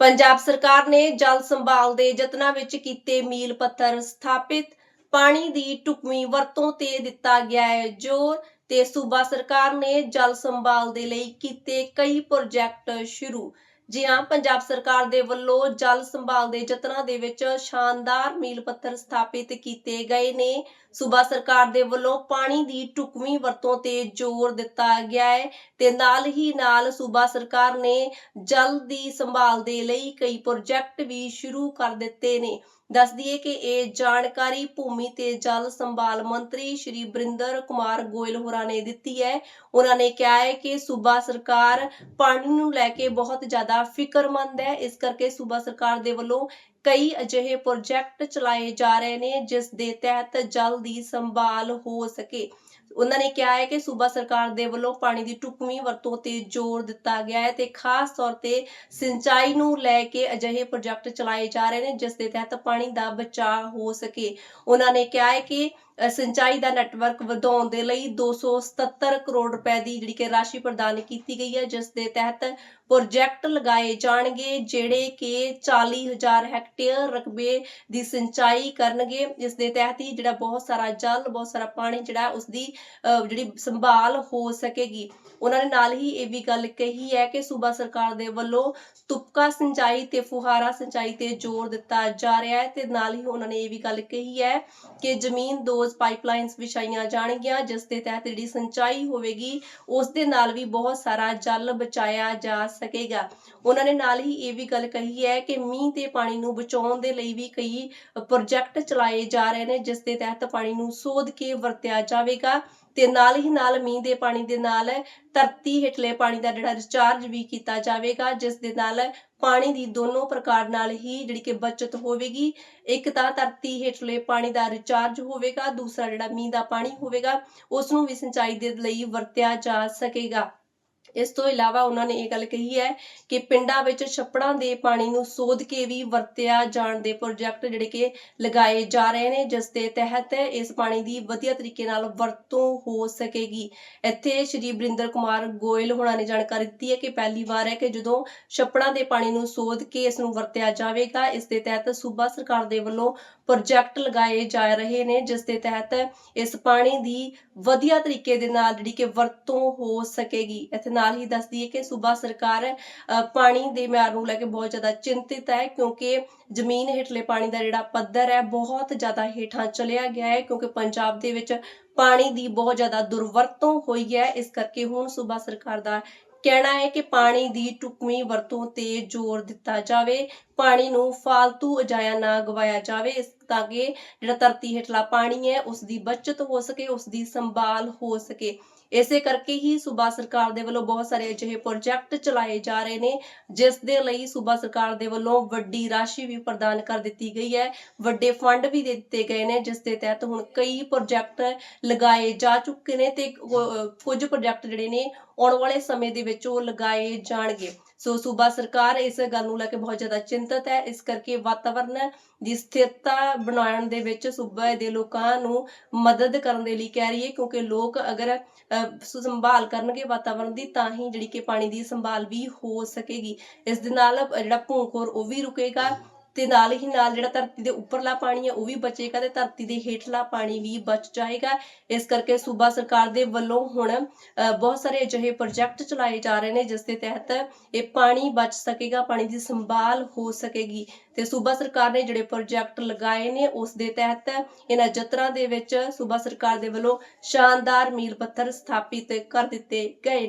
ਪੰਜਾਬ ਸਰਕਾਰ ਨੇ ਜਲ ਸੰਭਾਲ ਦੇ ਯਤਨਾਂ ਵਿੱਚ ਕੀਤੇ ਮੀਲ ਪੱਥਰ ਸਥਾਪਿਤ। ਪਾਣੀ ਦੀ ਟੁਕਵੀਂ ਵਰਤੋਂ ਤੇ ਦਿੱਤਾ ਗਿਆ ਹੈ ਜ਼ੋਰ ਤੇ ਸੂਬਾ ਸਰਕਾਰ ਨੇ ਜਲ ਸੰਭਾਲ ਦੇ ਲਈ ਕੀਤੇ ਕਈ ਪ੍ਰੋਜੈਕਟ ਸ਼ੁਰੂ। ਜੀ ਹਾਂ, ਪੰਜਾਬ ਸਰਕਾਰ ਦੇ ਵੱਲੋਂ ਜਲ ਸੰਭਾਲ ਦੇ ਯਤਨਾਂ ਦੇ ਵਿੱਚ ਸ਼ਾਨਦਾਰ ਮੀਲ ਪੱਥਰ ਸਥਾਪਿਤ ਕੀਤੇ ਗਏ ਨੇ। ਸੂਬਾ ਸਰਕਾਰ ਦੇ ਵੱਲੋਂ ਪਾਣੀ ਦੀ ਟੁਕਵੀਂ ਵਰਤੋਂ ਤੇ ਜ਼ੋਰ ਦਿੱਤਾ ਗਿਆ ਹੈ ਤੇ ਨਾਲ ਹੀ ਨਾਲ ਸੂਬਾ ਸਰਕਾਰ ਨੇ ਜਲ ਦੀ ਸੰਭਾਲ ਦੇ ਲਈ ਕਈ ਪ੍ਰੋਜੈਕਟ ਵੀ ਸ਼ੁਰੂ ਕਰ ਦਿੱਤੇ ਨੇ। ਦੱਸ ਦਈਏ ਕਿ ਇਹ ਜਾਣਕਾਰੀ ਭੂਮੀ ਤੇ ਜਲ ਸੰਭਾਲ ਮੰਤਰੀ ਸ਼੍ਰੀ ਬਰਿੰਦਰ ਕੁਮਾਰ ਗੋਇਲ ਹੋਰਾਂ ਨੇ ਦਿੱਤੀ ਹੈ। ਉਹਨਾਂ ਨੇ ਕਿਹਾ ਹੈ ਕਿ ਸੂਬਾ ਸਰਕਾਰ ਪਾਣੀ ਨੂੰ ਲੈ ਕੇ ਬਹੁਤ ਜ਼ਿਆਦਾ ਫਿਕਰਮੰਦ ਹੈ। ਇਸ ਕਰਕੇ ਸੂਬਾ ਸਰਕਾਰ ਦੇ ਵੱਲੋਂ ਕਈ ਅਜਿਹੇ ਪ੍ਰੋਜੈਕਟ ਚਲਾਏ ਜਾ ਰਹੇ ਨੇ ਜਿਸ ਦੇ ਤਹਿਤ ਜਲ ਦੀ ਸੰਭਾਲ ਹੋ ਸਕੇ। ਉਹਨਾਂ ਨੇ ਕਿਹਾ ਹੈ ਕਿ ਸੂਬਾ ਸਰਕਾਰ ਦੇ ਵੱਲੋਂ ਪਾਣੀ ਦੀ ਟੁਕਵੀਂ ਵਰਤੋਂ ਤੇ ਜ਼ੋਰ ਦਿੱਤਾ ਗਿਆ ਹੈ ਤੇ ਖਾਸ ਤੌਰ ਤੇ ਸਿੰਚਾਈ ਨੂੰ ਲੈ ਕੇ ਅਜਿਹੇ ਪ੍ਰੋਜੈਕਟ ਚਲਾਏ ਜਾ ਰਹੇ ਨੇ ਜਿਸ ਦੇ ਤਹਿਤ ਪਾਣੀ ਦਾ ਬਚਾਅ ਹੋ ਸਕੇ। ਉਹਨਾਂ ਨੇ ਕਿਹਾ ਹੈ ਕਿ ਸਿੰਚਾਈ ਦਾ ਨੈਟਵਰਕ ਵਧਾਉਣ ਦੇ ਲਈ 277 ਕਰੋੜ ਰੁਪਏ ਦੀ ਜਿਹੜੀ ਕਿ ਰਾਸ਼ੀ ਪ੍ਰਦਾਨ ਕੀਤੀ ਗਈ ਹੈ, ਜਿਸ ਦੇ ਤਹਿਤ ਪ੍ਰੋਜੈਕਟ ਲਗਾਏ ਜਾਣਗੇ, ਜਿਹੜੇ ਕਿ 40000 ਹੈਕਟੇਅਰ ਰਕਬੇ ਦੀ ਸਿੰਚਾਈ ਕਰਨਗੇ ਜਿਸ ਦੇ ਤਹਿਤ ਹੀ ਜਿਹੜਾ ਬਹੁਤ ਸਾਰਾ ਜਲ, ਬਹੁਤ ਸਾਰਾ ਪਾਣੀ ਜਿਹੜਾ ਉਸ ਦੀ ਜਿਹੜੀ ਸੰਭਾਲ ਹੋ ਸਕੇਗੀ। ਉਹਨਾਂ ਨੇ ਨਾਲ ਹੀ ਇਹ ਵੀ ਗੱਲ ਕਹੀ ਹੈ ਕਿ ਸੂਬਾ ਸਰਕਾਰ ਦੇ ਵੱਲੋਂ ਤੁਪਕਾ ਸਿੰਚਾਈ ਤੇ ਫੁਹਾਰਾ ਸਿੰਚਾਈ ਤੇ ਜ਼ੋਰ ਦਿੱਤਾ ਜਾ ਰਿਹਾ ਹੈ ਤੇ ਨਾਲ ਹੀ ਉਹਨਾਂ ਨੇ ਇਹ ਵੀ ਗੱਲ ਕਹੀ ਹੈ ਕਿ ਜ਼ਮੀਨ ਦੋਜ਼ ਪਾਈਪਲਾਈਨਸ ਵਿਛਾਈਆਂ ਜਾਣਗੀਆਂ ਜਿਸ ਦੇ ਤਹਿਤ ਜਿਹੜੀ ਸਿੰਚਾਈ ਹੋਵੇਗੀ ਉਸ ਦੇ ਨਾਲ ਵੀ ਬਹੁਤ ਸਾਰਾ ਜਲ ਬਚਾਇਆ ਜਾ ਸਕੇਗਾ। ਉਹਨਾਂ ਨੇ ਨਾਲ ਹੀ ਇਹ ਵੀ ਗੱਲ ਕਹੀ ਹੈ ਕਿ ਮੀਂਹ ਤੇ ਪਾਣੀ ਨੂੰ ਬਚਾਉਣ ਦੇ ਲਈ ਵੀ ਕਈ ਪ੍ਰੋਜੈਕਟ ਚਲਾਏ ਜਾ ਰਹੇ ਨੇ, ਜਿਸ ਦੇ ਤਹਿਤ ਪਾਣੀ ਨੂੰ ਸੋਧ ਕੇ ਵਰਤਿਆ ਜਾਵੇਗਾ ਤੇ ਨਾਲ ਹੀ ਨਾਲ ਮੀਂਹ ਦੇ ਪਾਣੀ ਦੇ ਨਾਲ ਧਰਤੀ ਹੇਠਲੇ ਪਾਣੀ ਦਾ ਜਿਹੜਾ ਰਿਚਾਰਜ ਵੀ ਕੀਤਾ ਜਾਵੇਗਾ, ਜਿਸ ਦੇ ਨਾਲ ਪਾਣੀ ਦੀ ਦੋਨੋਂ ਪ੍ਰਕਾਰ ਨਾਲ ਹੀ ਜਿਹੜੀ ਕਿ ਬਚਤ ਹੋਵੇਗੀ। ਇੱਕ ਤਾਂ ਧਰਤੀ ਹੇਠਲੇ ਪਾਣੀ ਦਾ ਰਿਚਾਰਜ ਹੋਵੇਗਾ, ਦੂਸਰਾ ਜਿਹੜਾ ਮੀਂਹ ਦਾ ਪਾਣੀ ਹੋਵੇਗਾ, ਉਸ ਨੂੰ ਵੀ ਸਿੰਚਾਈ ਦੇ ਲਈ ਵਰਤਿਆ ਜਾ ਸਕੇਗਾ। ਇਸ ਤੋਂ ਇਲਾਵਾ ਉਹਨਾਂ ਨੇ ਇਹ ਗੱਲ ਕਹੀ ਹੈ ਕਿ ਪਿੰਡਾਂ ਵਿੱਚ ਛੱਪੜਾਂ ਦੇ ਪਾਣੀ ਨੂੰ ਸੋਧ ਕੇ ਵੀ ਵਰਤਿਆ ਜਾਣ ਦੇ ਪ੍ਰੋਜੈਕਟ ਜਿਹੜੇ ਕਿ ਲਗਾਏ ਜਾ ਰਹੇ ਨੇ, ਜਿਸ ਦੇ ਤਹਿਤ ਇਸ ਪਾਣੀ ਦੀ ਵਧੀਆ ਤਰੀਕੇ ਨਾਲ ਵਰਤੋਂ ਹੋ ਸਕੇਗੀ। ਇੱਥੇ ਸ਼੍ਰੀ ਬਰਿੰਦਰ ਕੁਮਾਰ ਗੋਇਲ ਹੋਣਾ ਨੇ ਜਾਣਕਾਰੀ ਦਿੱਤੀ ਹੈ ਕਿ ਪਹਿਲੀ ਵਾਰ ਹੈ ਕਿ ਜਦੋਂ ਛੱਪੜਾਂ ਦੇ ਪਾਣੀ ਨੂੰ ਸੋਧ ਕੇ ਇਸ ਨੂੰ ਵਰਤਿਆ ਜਾਵੇਗਾ, ਇਸ ਦੇ ਤਹਿਤ ਸੂਬਾ ਸਰਕਾਰ ਦੇ ਵੱਲੋਂ ਪ੍ਰੋਜੈਕਟ ਲਗਾਏ ਜਾ ਰਹੇ ਨੇ, ਜਿਸ ਦੇ ਤਹਿਤ ਇਸ ਪਾਣੀ ਦੀ ਵਧੀਆ ਤਰੀਕੇ ਦੇ ਨਾਲ ਜਿਹੜੀ ਕਿ ਵਰਤੋਂ ਹੋ ਸਕੇਗੀ। ਇੱਥੇ ਨਾਲ ਹੀ ਦੱਸ ਦਈਏ ਕਿ ਸੂਬਾ ਸਰਕਾਰ ਪਾਣੀ ਦੇ ਮਿਆਰ ਨੂੰ ਲੈ ਕੇ ਬਹੁਤ ਜ਼ਿਆਦਾ ਚਿੰਤਿਤ ਹੈ, ਕਿਉਂਕਿ ਜ਼ਮੀਨ ਹੇਠਲੇ ਪਾਣੀ ਦਾ ਜਿਹੜਾ ਪੱਧਰ ਹੈ, ਬਹੁਤ ਜ਼ਿਆਦਾ ਹੇਠਾਂ ਚਲਿਆ ਗਿਆ ਹੈ, ਕਿਉਂਕਿ ਪੰਜਾਬ ਦੇ ਵਿੱਚ ਪਾਣੀ ਦੀ ਬਹੁਤ ਜ਼ਿਆਦਾ ਦੁਰਵਰਤੋਂ ਹੋਈ ਹੈ। ਇਸ ਕਰਕੇ ਹੁਣ ਸੂਬਾ ਸਰਕਾਰ ਦਾ ਕਹਿਣਾ ਹੈ ਕਿ ਪਾਣੀ ਦੀ ਟੁਕਵੀਂ ਵਰਤੋਂ ਤੇ ਜ਼ੋਰ ਦਿੱਤਾ ਜਾਵੇ। ਪਾਣੀ ਨੂੰ ਫਾਲਤੂ ਅਜਾਇਆ ਨਾ ਗਵਾਇਆ ਜਾਵੇ, ਇਸ ਤਾਂ ਕਿ ਜਿਹੜਾ ਧਰਤੀ ਹੇਠਲਾ ਪਾਣੀ ਹੈ ਉਸ ਦੀ ਬਚਤ ਹੋ ਸਕੇ ਉਸ ਦੀ ਸੰਭਾਲ ਹੋ ਸਕੇ। ਇਸੇ ਕਰਕੇ ਹੀ ਸੂਬਾ ਸਰਕਾਰ ਦੇ ਵੱਲੋਂ ਬਹੁਤ ਸਾਰੇ ਅਜਿਹੇ ਪ੍ਰੋਜੈਕਟ ਚਲਾਏ ਜਾ ਰਹੇ ਨੇ, ਜਿਸ ਦੇ ਲਈ ਸੂਬਾ ਸਰਕਾਰ ਦੇ ਵੱਲੋਂ ਵੱਡੀ ਰਾਸ਼ੀ ਵੀ ਪ੍ਰਦਾਨ ਕਰ ਦਿੱਤੀ ਗਈ ਹੈ। ਵੱਡੇ ਫੰਡ ਵੀ ਦੇ ਦਿੱਤੇ ਗਏ ਨੇ, ਜਿਸ ਦੇ ਤਹਿਤ ਹੁਣ ਕਈ ਪ੍ਰੋਜੈਕਟ ਲਗਾਏ ਜਾ ਚੁੱਕੇ ਨੇ ਤੇ ਕੁਝ ਪ੍ਰੋਜੈਕਟ ਜਿਹੜੇ ਨੇ ਆਉਣ ਵਾਲੇ ਸਮੇਂ ਦੇ ਵਿੱਚ ਉਹ ਲਗਾਏ ਜਾਣਗੇ। ਸੋ ਸੂਬਾ ਸਰਕਾਰ ਇਸ ਗੱਲ ਨੂੰ ਲੈ ਕੇ ਬਹੁਤ ਜ਼ਿਆਦਾ ਚਿੰਤਤ ਹੈ। ਇਸ ਕਰਕੇ ਵਾਤਾਵਰਣ ਦੀ ਸਥਿਰਤਾ ਬਣਾਉਣ ਦੇ ਵਿੱਚ ਸੂਬੇ ਦੇ ਲੋਕਾਂ ਨੂੰ ਮਦਦ ਕਰਨ ਦੇ ਲਈ ਕਹਿ ਰਹੀ ਹੈ ਕਿਉਂਕਿ ਲੋਕ ਅਗਰ ਅਹ, ਸੰਭਾਲ ਕਰਨਗੇ ਵਾਤਾਵਰਣ ਦੀ ਤਾਂ ਹੀ ਜਿਹੜੀ ਕਿ ਪਾਣੀ ਦੀ ਸੰਭਾਲ ਵੀ ਹੋ ਸਕੇਗੀ। ਇਸ ਦੇ ਨਾਲ ਜਿਹੜਾ ਭੂਖੋਰ ਉਹ ਵੀ ਰੁਕੇਗਾ। ਤੇ ਨਾਲ ਹੀ ਨਾਲ ਜਿਹੜਾ ਧਰਤੀ ਦੇ ਉੱਪਰਲਾ ਪਾਣੀ ਹੈ ਉਹ ਵੀ ਬਚੇਗਾ ਤੇ ਧਰਤੀ ਦੇ ਹੇਠਲਾ ਪਾਣੀ ਵੀ ਬਚ ਜਾਏਗਾ। ਇਸ ਕਰਕੇ ਸੂਬਾ ਸਰਕਾਰ ਦੇ ਵੱਲੋਂ ਹੁਣ ਬਹੁਤ ਸਾਰੇ ਅਜਿਹੇ ਪ੍ਰੋਜੈਕਟ ਚਲਾਏ ਜਾ ਰਹੇ ਨੇ ਜਿਸ ਦੇ ਤਹਿਤ ਇਹ ਪਾਣੀ ਬਚ ਸਕੇਗਾ, ਪਾਣੀ ਦੀ ਸੰਭਾਲ ਹੋ ਸਕੇਗੀ। ਤੇ ਸੂਬਾ ਸਰਕਾਰ ਨੇ ਜਿਹੜੇ ਪ੍ਰੋਜੈਕਟ ਲਗਾਏ ਨੇ ਉਸ ਦੇ ਤਹਿਤ ਇਹਨਾਂ ਯਤਨਾਂ ਦੇ ਵਿੱਚ ਸੂਬਾ ਸਰਕਾਰ ਦੇ ਵੱਲੋਂ ਸ਼ਾਨਦਾਰ ਮੀਲ ਪੱਥਰ ਸਥਾਪਿਤ ਕਰ ਦਿੱਤੇ ਗਏ ਨੇ।